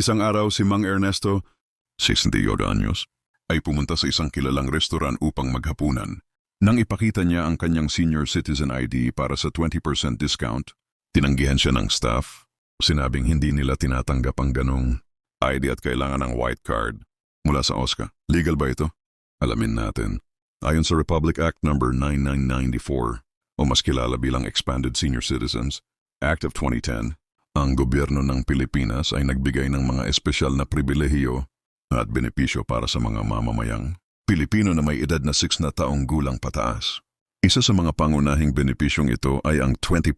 Isang araw si Mang Ernesto, 68 anyos, ay pumunta sa isang kilalang restoran upang maghapunan. Nang ipakita niya ang kanyang senior citizen ID para sa 20% discount, tinanggihan siya ng staff. Sinabing hindi nila tinatanggap ang ganong ID at kailangan ng white card mula sa OSCA. Legal ba ito? Alamin natin. Ayon sa Republic Act No. 9994 o mas kilala bilang Expanded Senior Citizens Act of 2010, ang gobyerno ng Pilipinas ay nagbigay ng mga espesyal na pribilehiyo at benepisyo para sa mga mamamayang Pilipino na may edad na 6 na taong gulang pataas. Isa sa mga pangunahing benepisyong ito ay ang 20%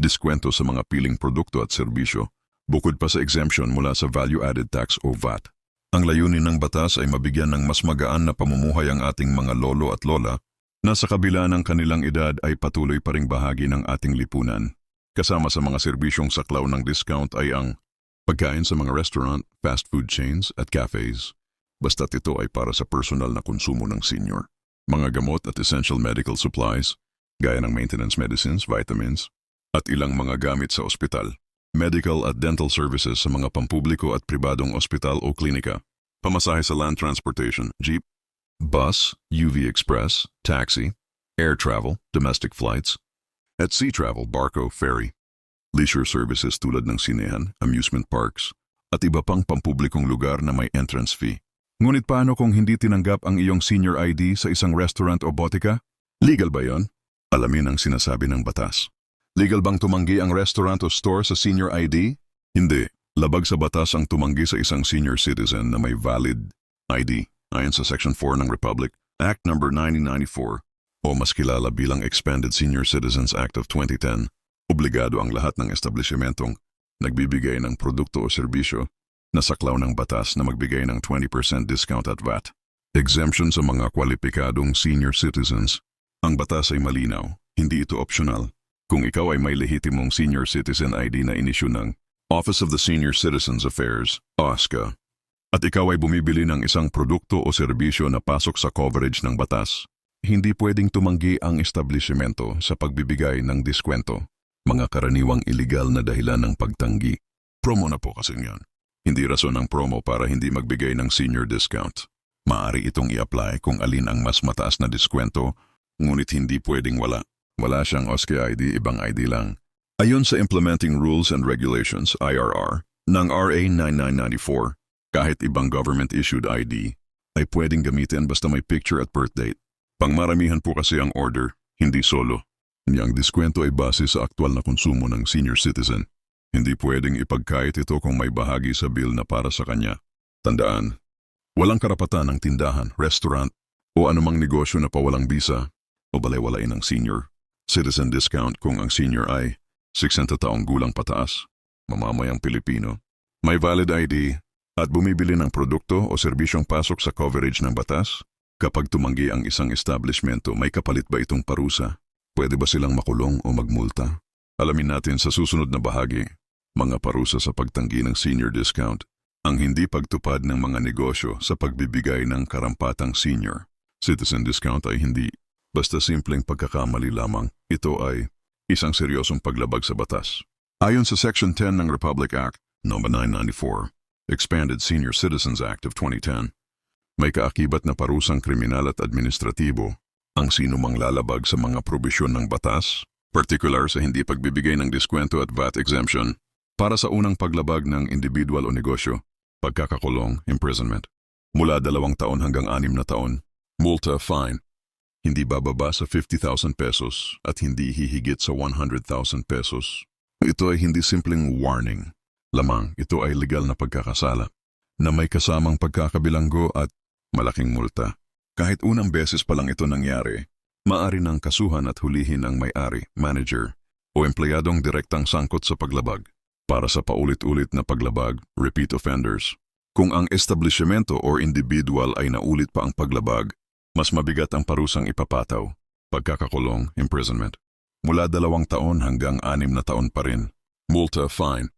diskwento sa mga piling produkto at serbisyo, bukod pa sa exemption mula sa value-added tax o VAT. Ang layunin ng batas ay mabigyan ng mas magaan na pamumuhay ang ating mga lolo at lola na sa kabila ng kanilang edad ay patuloy pa ring bahagi ng ating lipunan. Kasama sa mga serbisyong saklaw ng discount ay ang pagkain sa mga restaurant, fast food chains at cafes. Basta't ito ay para sa personal na konsumo ng senior. Mga gamot at essential medical supplies, gaya ng maintenance medicines, vitamins, at ilang mga gamit sa ospital. Medical at dental services sa mga pampubliko at pribadong ospital o klinika. Pamasahe sa land transportation, jeep, bus, UV express, taxi, air travel, domestic flights, at sea travel, barco, ferry. Leisure services tulad ng sinehan, amusement parks, at iba pang pampublikong lugar na may entrance fee. Ngunit paano kung hindi tinanggap ang iyong senior ID sa isang restaurant o botika? Legal ba yon? Alamin ang sinasabi ng batas. Legal bang tumanggi ang restaurant o store sa senior ID? Hindi. Labag sa batas ang tumanggi sa isang senior citizen na may valid ID ayon sa Section 4 ng Republic Act No. 9094 o mas kilala bilang Expanded Senior Citizens Act of 2010. Obligado ang lahat ng establishmentong nagbibigay ng produkto o serbisyo na saklaw ng batas na magbigay ng 20% discount at VAT. Exemption sa mga kwalipikadong senior citizens. Ang batas ay malinaw, hindi ito optional. Kung ikaw ay may lehitimong senior citizen ID na inisyu ng Office of the Senior Citizens Affairs, OSCA, at ikaw ay bumibili ng isang produkto o serbisyo na pasok sa coverage ng batas, hindi pwedeng tumanggi ang establishmento sa pagbibigay ng diskwento, mga karaniwang iligal na dahilan ng pagtanggi. Promo na po kasi yan. Hindi rason ang promo para hindi magbigay ng senior discount. Maari itong i-apply kung alin ang mas mataas na diskwento, ngunit hindi pwedeng wala. Wala siyang OSCE ID, ibang ID lang. Ayon sa Implementing Rules and Regulations, IRR, ng RA 9994, kahit ibang government-issued ID, ay pwedeng gamitin basta may picture at birth date. Pangmaramihan po kasi ang order, hindi solo. Niyang diskwento ay base sa aktwal na konsumo ng senior citizen. Hindi pwedeng ipagkait ito kung may bahagi sa bill na para sa kanya. Tandaan, walang karapatan ng tindahan, restaurant, o anumang negosyo na pawalang bisa o balewalain ng senior. Citizen discount kung ang senior ay 60 taong gulang pataas, mamamayang Pilipino, may valid ID at bumibili ng produkto o serbisyong pasok sa coverage ng batas, kapag tumanggi ang isang establishmento, may kapalit ba itong parusa? Pwede ba silang makulong o magmulta? Alamin natin sa susunod na bahagi, mga parusa sa pagtanggi ng senior discount, ang hindi pagtupad ng mga negosyo sa pagbibigay ng karampatang senior. Citizen discount ay hindi basta simpleng pagkakamali lamang. Ito ay isang seryosong paglabag sa batas. Ayon sa Section 10 ng Republic Act No. 994, Expanded Senior Citizens Act of 2010, may kaakibat na parusang kriminal at administratibo ang sinumang lalabag sa mga probisyon ng batas, particular sa hindi pagbibigay ng diskwento at VAT exemption, para sa unang paglabag ng individual o negosyo, pagkakakulong, imprisonment, mula dalawang taon hanggang anim na taon, multa, fine, hindi bababa sa 50,000 pesos at hindi hihigit sa 100,000 pesos. Ito ay hindi simpleng warning. Lamang, ito ay legal na pagkakasala na may kasamang pagkakabilanggo at malaking multa. Kahit unang beses pa lang ito nangyari, maari ng kasuhan at hulihin ang may-ari, manager, o empleyadong direktang sangkot sa paglabag. Para sa paulit-ulit na paglabag, repeat offenders. Kung ang establishmento or individual ay naulit pa ang paglabag, mas mabigat ang parusang ipapataw, pagkakakulong, imprisonment. Mula dalawang taon hanggang anim na taon pa rin. Multa, fine.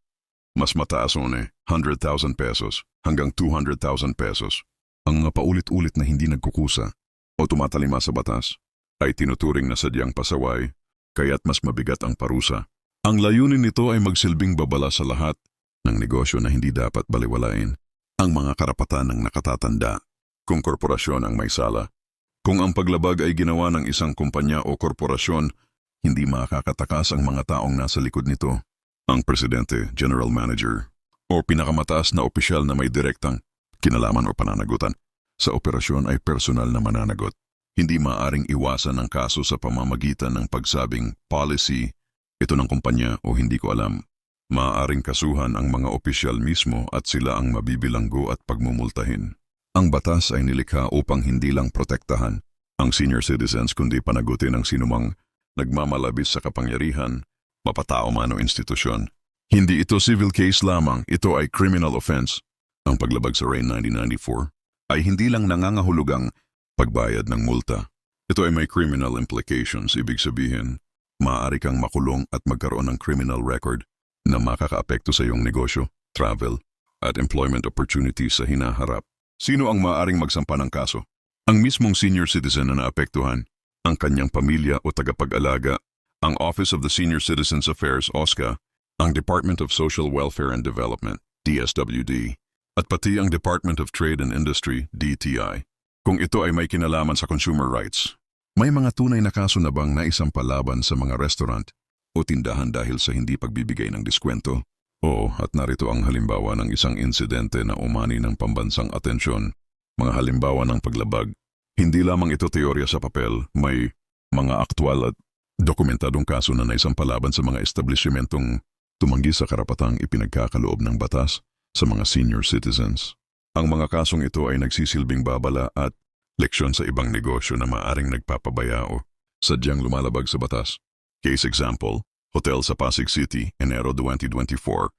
Mas mataas une, 100,000 pesos hanggang 200,000 pesos. Ang mga paulit-ulit na hindi nagkukusa o tumatalima sa batas ay tinuturing na sadyang pasaway, kaya't mas mabigat ang parusa. Ang layunin nito ay magsilbing babala sa lahat, ng negosyo na hindi dapat baliwalain ang mga karapatan ng nakatatanda kung korporasyon ang may sala. Kung ang paglabag ay ginawa ng isang kumpanya o korporasyon, hindi makakatakas ang mga taong nasa likod nito. Ang presidente, general manager, o pinakamataas na opisyal na may direktang kinalaman o pananagutan sa operasyon ay personal na mananagot. Hindi maaring iwasan ang kaso sa pamamagitan ng pagsabing policy, ito ng kumpanya o hindi ko alam. Maaaring kasuhan ang mga opisyal mismo at sila ang mabibilanggo at pagmumultahin. Ang batas ay nilikha upang hindi lang protektahan ang senior citizens kundi panagutin ang sinumang nagmamalabis sa kapangyarihan, mapatao man o institusyon. Hindi ito civil case lamang, ito ay criminal offense. Ang paglabag sa RAIN 1994 ay hindi lang nangangahulugang pagbayad ng multa. Ito ay may criminal implications, ibig sabihin, maaari kang makulong at magkaroon ng criminal record na makakaapekto sa iyong negosyo, travel, at employment opportunities sa hinaharap. Sino ang maaaring magsampa ng kaso? Ang mismong senior citizen na naapektuhan, ang kanyang pamilya o tagapag-alaga, ang Office of the Senior Citizens Affairs OSCA, ang Department of Social Welfare and Development DSWD, at pati ang Department of Trade and Industry DTI. Kung ito ay may kinalaman sa consumer rights, may mga tunay na kaso na bang naisampalaban sa mga restaurant o tindahan dahil sa hindi pagbibigay ng diskwento? Oo, at narito ang halimbawa ng isang insidente na umani ng pambansang atensyon. Mga halimbawa ng paglabag. Hindi lamang ito teorya sa papel, may mga aktwal at dokumentadong kaso na naisampalaban sa mga establishmentong tumanggi sa karapatang ipinagkakaloob ng batas sa mga senior citizens. Ang mga kasong ito ay nagsisilbing babala at leksyon sa ibang negosyo na maaring nagpapabaya o sadyang lumalabag sa batas. Case example, hotel sa Pasig City, Enero 2024.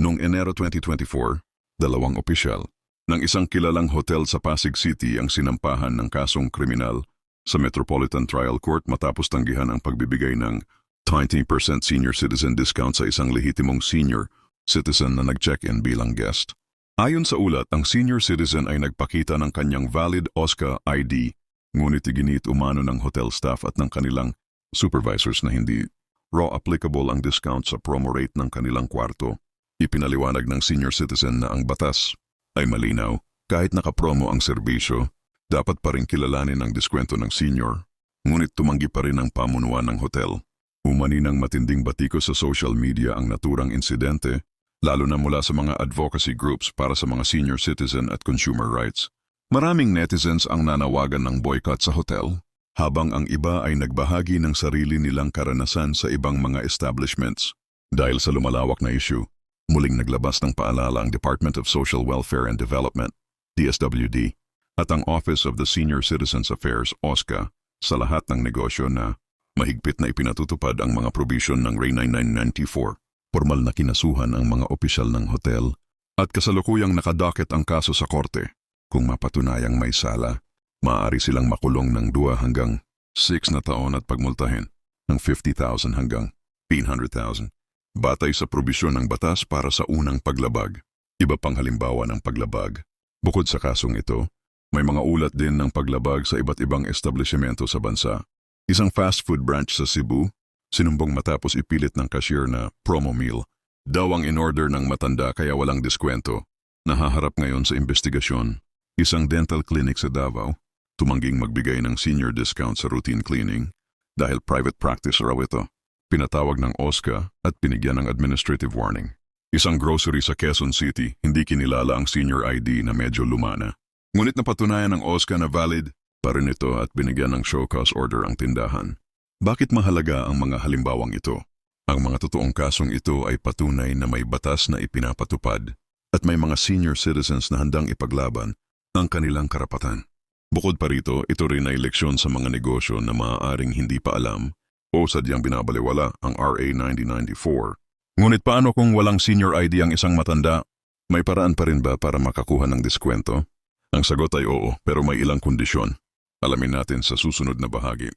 Noong Enero 2024, dalawang opisyal ng isang kilalang hotel sa Pasig City ang sinampahan ng kasong kriminal sa Metropolitan Trial Court matapos tanggihan ang pagbibigay ng 20% senior citizen discount sa isang lehitimong senior citizen na nag-check-in bilang guest. Ayon sa ulat, ang senior citizen ay nagpakita ng kanyang valid OSCA ID, ngunit iginit umano ng hotel staff at ng kanilang supervisors na hindi raw applicable ang discount sa promo rate ng kanilang kwarto. Ipinaliwanag ng senior citizen na ang batas ay malinaw. Kahit nakapromo ang serbisyo, dapat pa rin kilalanin ang diskwento ng senior. Ngunit tumanggi pa rin ang pamunuan ng hotel. Umani ng matinding batiko sa social media ang naturang insidente lalo na mula sa mga advocacy groups para sa mga senior citizen at consumer rights. Maraming netizens ang nanawagan ng boycott sa hotel, habang ang iba ay nagbahagi ng sarili nilang karanasan sa ibang mga establishments. Dahil sa lumalawak na issue, muling naglabas ng paalala ang Department of Social Welfare and Development, DSWD, at ang Office of the Senior Citizens Affairs, OSCA, sa lahat ng negosyo na mahigpit na ipinatutupad ang mga provision ng RA 9994 Formal na kinasuhan ang mga opisyal ng hotel at kasalukuyang nakadocket ang kaso sa korte. Kung mapatunayang may sala, maaari silang makulong ng 2 hanggang 6 na taon at pagmultahin ng 50,000 hanggang 300,000 batay sa probisyon ng batas para sa unang paglabag. Iba pang halimbawa ng paglabag. Bukod sa kasong ito, may mga ulat din ng paglabag sa iba't ibang establishmento sa bansa. Isang fast food branch sa Cebu Sinumbong matapos ipilit ng cashier na promo meal. Daw ang in-order ng matanda kaya walang diskwento. Nahaharap ngayon sa investigasyon. Isang dental clinic sa Davao, tumangging magbigay ng senior discount sa routine cleaning dahil private practice raw ito. Pinatawag ng OSCA at pinigyan ng administrative warning. Isang grocery sa Quezon City, hindi kinilala ang senior ID na medyo lumana. Ngunit napatunayan ng OSCA na valid pa rin ito at binigyan ng show cause order ang tindahan. Bakit mahalaga ang mga halimbawang ito? Ang mga totoong kasong ito ay patunay na may batas na ipinapatupad at may mga senior citizens na handang ipaglaban ang kanilang karapatan. Bukod pa rito, ito rin ay leksyon sa mga negosyo na maaaring hindi pa alam o sadyang binabaliwala ang RA 9094. Ngunit paano kung walang senior ID ang isang matanda? May paraan pa rin ba para makakuha ng diskwento? Ang sagot ay oo, pero may ilang kondisyon. Alamin natin sa susunod na bahagi.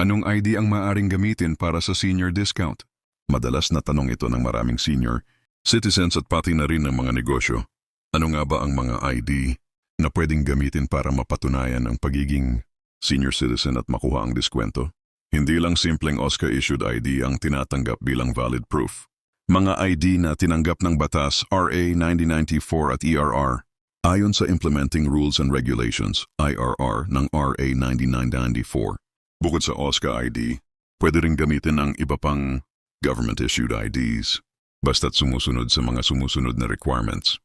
Anong ID ang maaring gamitin para sa senior discount? Madalas na tanong ito ng maraming senior, citizens at pati na rin ng mga negosyo. Ano nga ba ang mga ID na pwedeng gamitin para mapatunayan ang pagiging senior citizen at makuha ang diskwento? Hindi lang simpleng OSCA-issued ID ang tinatanggap bilang valid proof. mga ID na tinanggap ng batas RA 9094 at ERR. Ayon sa Implementing Rules and Regulations, IRR, ng RA 9994. Bukod sa OSCA ID, pwede ring gamitin ang iba pang government-issued IDs basta't sumusunod sa mga sumusunod na requirements.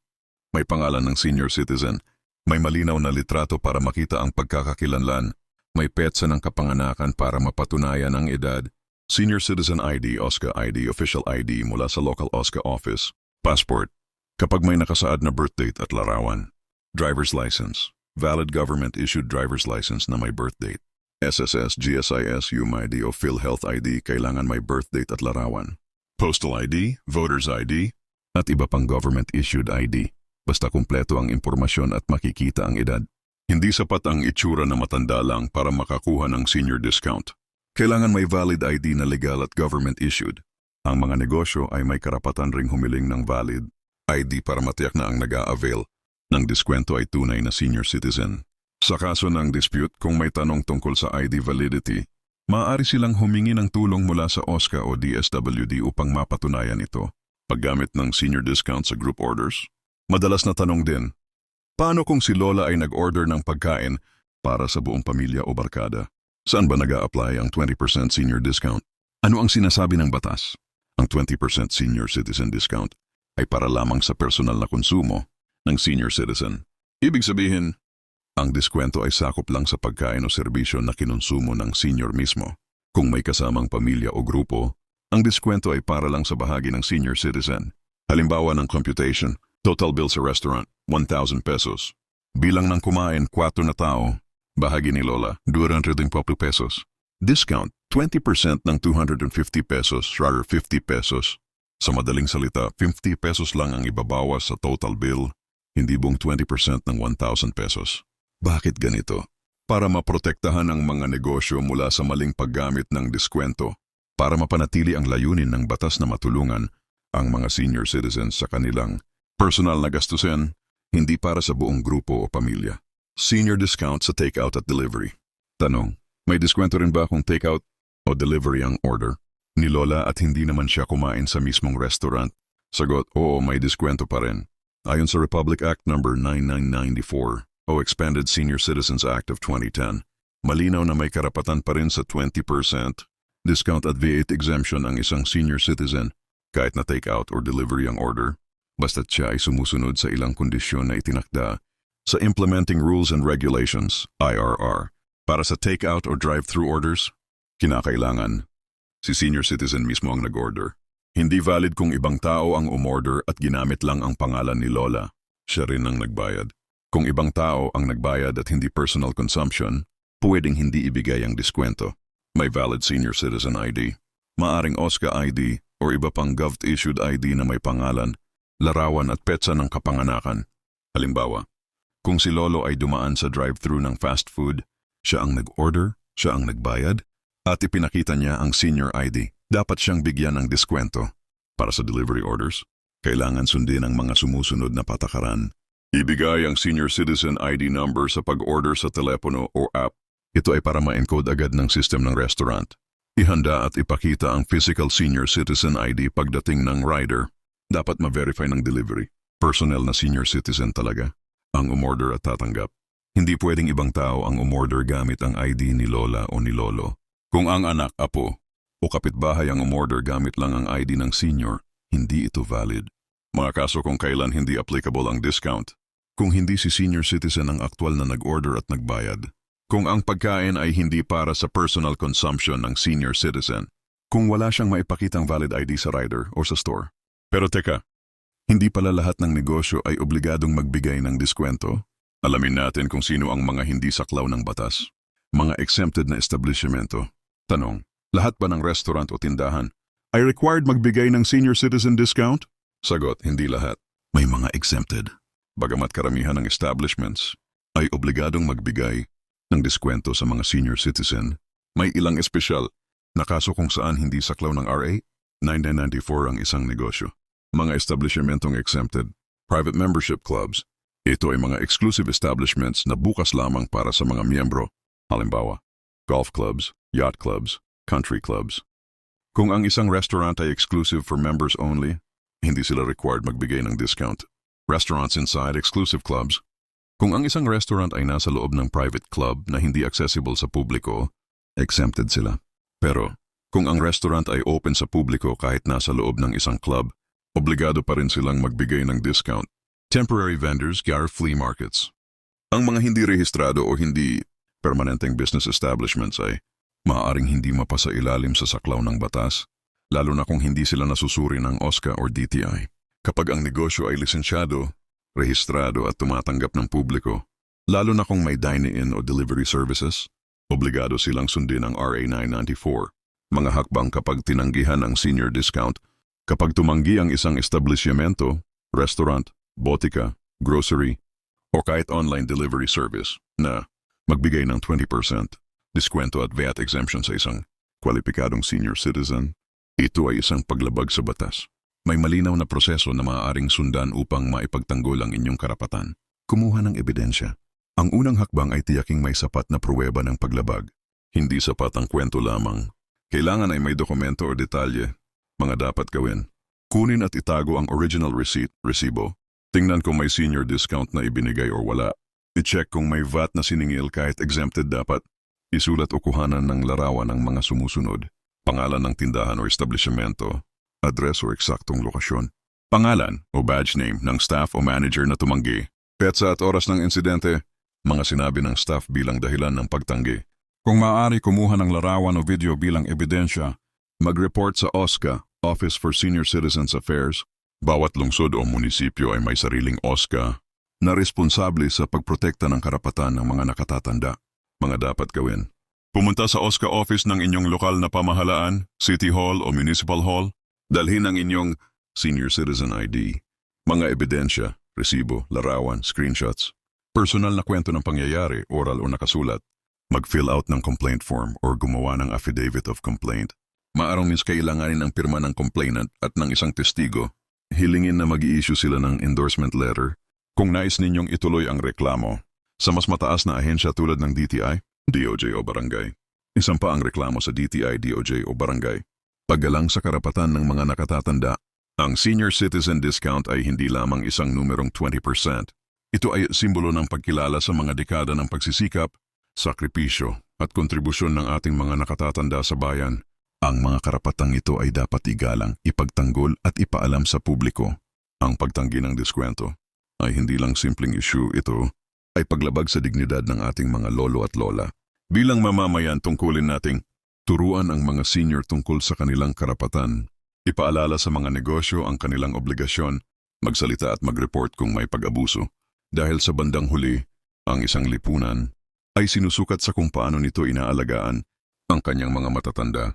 May pangalan ng senior citizen, may malinaw na litrato para makita ang pagkakakilanlan, may petsa ng kapanganakan para mapatunayan ang edad, senior citizen ID, OSCA ID, official ID mula sa local OSCA office, passport, kapag may nakasaad na birth date at larawan, driver's license, valid government-issued driver's license na may birth date, SSS, GSIS, UMID o PhilHealth ID kailangan may birth date at larawan, postal ID, voter's ID, at iba pang government-issued ID. Basta kumpleto ang impormasyon at makikita ang edad. Hindi sapat ang itsura na matanda lang para makakuha ng senior discount. Kailangan may valid ID na legal at government-issued. Ang mga negosyo ay may karapatan ring humiling ng valid ID para matiyak na ang nag-a-avail ng diskwento ay tunay na senior citizen. Sa kaso ng dispute kung may tanong tungkol sa ID validity, maaari silang humingi ng tulong mula sa OSCA o DSWD upang mapatunayan ito. Paggamit ng senior discount sa group orders, madalas na tanong din, paano kung si Lola ay nag-order ng pagkain para sa buong pamilya o barkada? Saan ba nag apply ang 20% senior discount? Ano ang sinasabi ng batas? Ang 20% senior citizen discount ay para lamang sa personal na konsumo ng senior citizen. Ibig sabihin, ang diskwento ay sakop lang sa pagkain o serbisyo na kinonsumo ng senior mismo. Kung may kasamang pamilya o grupo, ang diskwento ay para lang sa bahagi ng senior citizen. Halimbawa ng computation, total bill sa restaurant, 1,000 pesos. Bilang ng kumain, 4 na tao, bahagi ni Lola, 250 pesos. Discount, 20% ng 250 pesos, rather 50 pesos. Sa madaling salita, 50 pesos lang ang ibabawas sa total bill, hindi buong 20% ng 1,000 pesos. Bakit ganito? Para maprotektahan ang mga negosyo mula sa maling paggamit ng diskwento, para mapanatili ang layunin ng batas na matulungan ang mga senior citizens sa kanilang personal na gastusin, hindi para sa buong grupo o pamilya. Senior discount sa takeout at delivery. Tanong, may diskwento rin ba kung takeout o delivery ang order? Ni Lola at hindi naman siya kumain sa mismong restaurant. Sagot, oo, may diskwento pa rin. Ayon sa Republic Act No. 9994 o Expanded Senior Citizens Act of 2010, malinaw na may karapatan pa rin sa 20% discount at VAT exemption ang isang senior citizen kahit na take-out or delivery ang order, basta't siya ay sumusunod sa ilang kondisyon na itinakda sa Implementing Rules and Regulations, IRR. Para sa take-out or drive-through orders, kinakailangan si senior citizen mismo ang nag-order. Hindi valid kung ibang tao ang umorder at ginamit lang ang pangalan ni Lola. Siya rin ang nagbayad. Kung ibang tao ang nagbayad at hindi personal consumption, pwedeng hindi ibigay ang diskwento. May valid senior citizen ID, maaring OSCA ID o iba pang gov-issued ID na may pangalan, larawan at petsa ng kapanganakan. Halimbawa, kung si Lolo ay dumaan sa drive-thru ng fast food, siya ang nag-order, siya ang nagbayad, at ipinakita niya ang senior ID. Dapat siyang bigyan ng diskwento. Para sa delivery orders, kailangan sundin ang mga sumusunod na patakaran Ibigay ang senior citizen ID number sa pag-order sa telepono o app. Ito ay para ma-encode agad ng system ng restaurant. Ihanda at ipakita ang physical senior citizen ID pagdating ng rider. Dapat ma-verify ng delivery. Personnel na senior citizen talaga. Ang umorder at tatanggap. Hindi pwedeng ibang tao ang umorder gamit ang ID ni Lola o ni Lolo. Kung ang anak, apo, o kapitbahay ang umorder gamit lang ang ID ng senior, hindi ito valid. Mga kaso kung kailan hindi applicable ang discount, kung hindi si senior citizen ang aktwal na nag-order at nagbayad, kung ang pagkain ay hindi para sa personal consumption ng senior citizen, kung wala siyang maipakitang valid ID sa rider o sa store. Pero teka, hindi pala lahat ng negosyo ay obligadong magbigay ng diskwento? Alamin natin kung sino ang mga hindi saklaw ng batas. Mga exempted na establishmento. Tanong, lahat ba ng restaurant o tindahan ay required magbigay ng senior citizen discount? Sagot, hindi lahat. May mga exempted. Bagamat karamihan ng establishments ay obligadong magbigay ng diskwento sa mga senior citizen, may ilang espesyal na kaso kung saan hindi saklaw ng RA 9994 ang isang negosyo. Mga establishmentong exempted, private membership clubs, ito ay mga exclusive establishments na bukas lamang para sa mga miyembro, halimbawa, golf clubs, yacht clubs, country clubs. Kung ang isang restaurant ay exclusive for members only, hindi sila required magbigay ng discount. Restaurants inside exclusive clubs. Kung ang isang restaurant ay nasa loob ng private club na hindi accessible sa publiko, exempted sila. Pero kung ang restaurant ay open sa publiko kahit nasa loob ng isang club, obligado pa rin silang magbigay ng discount. Temporary vendors, GAR flea markets. Ang mga hindi rehistrado o hindi permanenteng business establishments ay maaaring hindi mapasa ilalim sa saklaw ng batas, lalo na kung hindi sila nasusuri ng OSCA or DTI. Kapag ang negosyo ay lisensyado, rehistrado at tumatanggap ng publiko, lalo na kung may dine-in o delivery services, obligado silang sundin ang RA 994. Mga hakbang kapag tinanggihan ang senior discount, kapag tumanggi ang isang establishmento, restaurant, botika, grocery, o kahit online delivery service na magbigay ng 20% diskwento at VAT exemption sa isang kwalipikadong senior citizen, ito ay isang paglabag sa batas. May malinaw na proseso na maaaring sundan upang maipagtanggol ang inyong karapatan. Kumuha ng ebidensya. Ang unang hakbang ay tiyaking may sapat na pruweba ng paglabag. Hindi sapat ang kwento lamang. Kailangan ay may dokumento o detalye. Mga dapat gawin. Kunin at itago ang original receipt, resibo. Tingnan kung may senior discount na ibinigay or wala. I-check kung may VAT na siningil kahit exempted dapat. Isulat o kuhanan ng larawan ng mga sumusunod. Pangalan ng tindahan o establishmento. Address o eksaktong lokasyon. Pangalan o badge name ng staff o manager na tumanggi. Petsa at oras ng insidente. Mga sinabi ng staff bilang dahilan ng pagtanggi. Kung maaari kumuha ng larawan o video bilang ebidensya, mag-report sa OSCA, Office for Senior Citizens Affairs. Bawat lungsod o munisipyo ay may sariling OSCA na responsable sa pagprotekta ng karapatan ng mga nakatatanda. Mga dapat gawin. Pumunta sa OSCA office ng inyong lokal na pamahalaan, City Hall o Municipal Hall. Dalhin ang inyong Senior Citizen ID, mga ebidensya, resibo, larawan, screenshots, personal na kwento ng pangyayari, oral o nakasulat, mag-fill out ng complaint form or gumawa ng affidavit of complaint. Maarong mis kailanganin ang pirma ng complainant at ng isang testigo. Hilingin na mag issue sila ng endorsement letter kung nais ninyong ituloy ang reklamo sa mas mataas na ahensya tulad ng DTI, DOJ o barangay. Isang pa ang reklamo sa DTI, DOJ o barangay. Paggalang sa karapatan ng mga nakatatanda, ang senior citizen discount ay hindi lamang isang numerong 20%. Ito ay simbolo ng pagkilala sa mga dekada ng pagsisikap, sakripisyo at kontribusyon ng ating mga nakatatanda sa bayan. Ang mga karapatang ito ay dapat igalang, ipagtanggol at ipaalam sa publiko. Ang pagtanggi ng diskwento ay hindi lang simpleng issue ito, ay paglabag sa dignidad ng ating mga lolo at lola. Bilang mamamayan tungkulin nating turuan ang mga senior tungkol sa kanilang karapatan, ipaalala sa mga negosyo ang kanilang obligasyon, magsalita at mag-report kung may pag-abuso. Dahil sa bandang huli, ang isang lipunan ay sinusukat sa kung paano nito inaalagaan ang kanyang mga matatanda.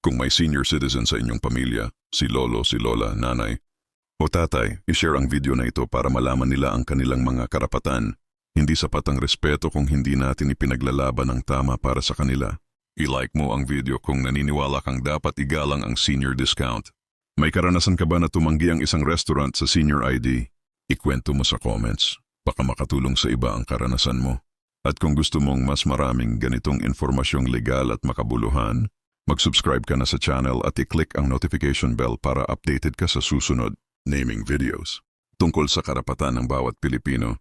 Kung may senior citizen sa inyong pamilya, si lolo, si lola, nanay, o tatay, ishare ang video na ito para malaman nila ang kanilang mga karapatan. Hindi sapat ang respeto kung hindi natin ipinaglalaban ang tama para sa kanila. I-like mo ang video kung naniniwala kang dapat igalang ang senior discount. May karanasan ka ba na tumanggi ang isang restaurant sa senior ID? Ikwento mo sa comments. Baka makatulong sa iba ang karanasan mo. At kung gusto mong mas maraming ganitong informasyong legal at makabuluhan, mag-subscribe ka na sa channel at i-click ang notification bell para updated ka sa susunod naming videos tungkol sa karapatan ng bawat Pilipino